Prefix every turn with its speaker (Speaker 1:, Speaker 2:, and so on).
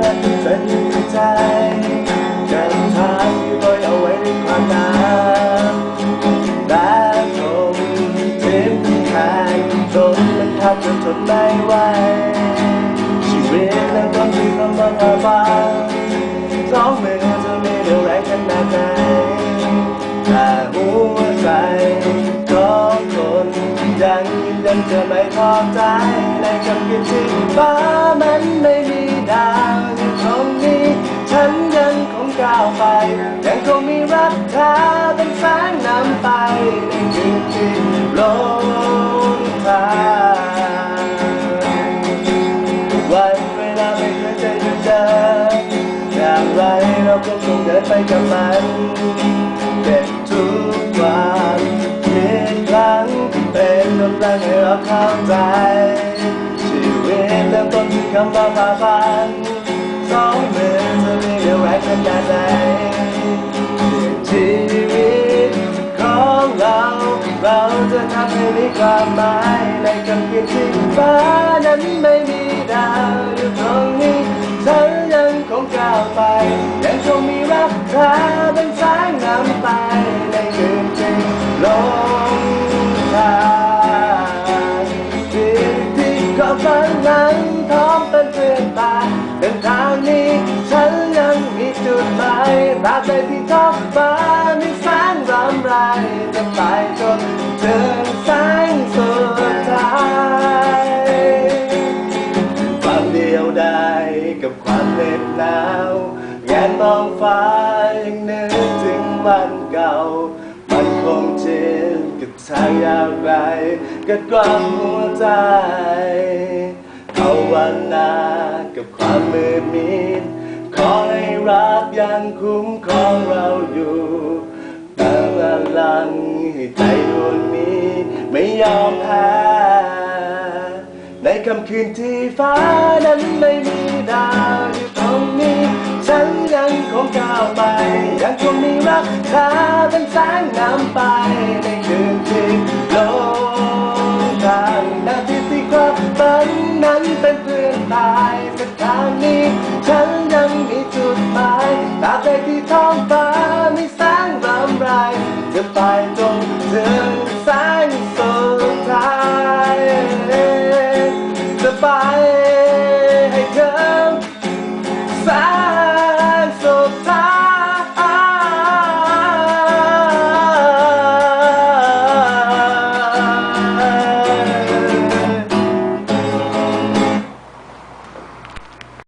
Speaker 1: นั้นเป็นใจกันทางที่ลอยเอาไว้ในความหนาวแต่คงเจ็บแทนจนมันแทบจะทนไม่ไหวชีวิตนั้นต้องมีคำว่าอาบานสองมือจะมีเรี่ยวแรงขนาดไหนแต่หัวใจของคนยังยืนยันจะไม่ท้อใจ ธอเป็นแสงนำไปในคืนที่ลงทางวันเวลาไม่เคยจะหยุดเดินอย่างไรเราก็คงเดินไปกับมันเด็ดทุกวันคิดครั้งเป็นกำลังให้เราเข้าใจ ชีวิตเริ่มต้นที่คำว่าผ่าพันสองมือจะมีเรี่ยวแรงขนาดไหน ทำให้มีความหมายในคำคิดที่ฟ้านั้นไม่มีดาวอยู่ตรงนี้ฉันยังคงก้าวไป ยังคงมีรักเธอเป็นแสงนำไปในคืนที่ลงทางที่ที่ก็ฝันนั้นพร้อมเป็นเพื่อนตาเดินทางนี้ฉันยังมีจุดหมายตราบใดที่ท้องฟ้ามีแสงรำไรจะไปจน แงนมองฟ้ายังนึกถึงวันเก่า มันคงเจ็บกับทางยาวไกลกับความหัวใจภาวนากับความมืดมิดขอให้รักยังคุ้มครองเราอยู่เติมพลังให้ใจดวงนี้ไม่ยอมแพ้ในค่ำคืนที่ฟ้านั้นไม่มีดาว ยังคงก้าวไปยังคงมีรักเธอเป็นแสงนำไปในคืนที่ลงทางนาทีที่ความฝันนั้นเป็นเพื่อนตายเส้นทางนี้ ฉันยังมีจุดหมายตาบใดที่ท้องฟ้ามีแสงรำไรจะไปจนถึงแสงสุดท้ายจะไป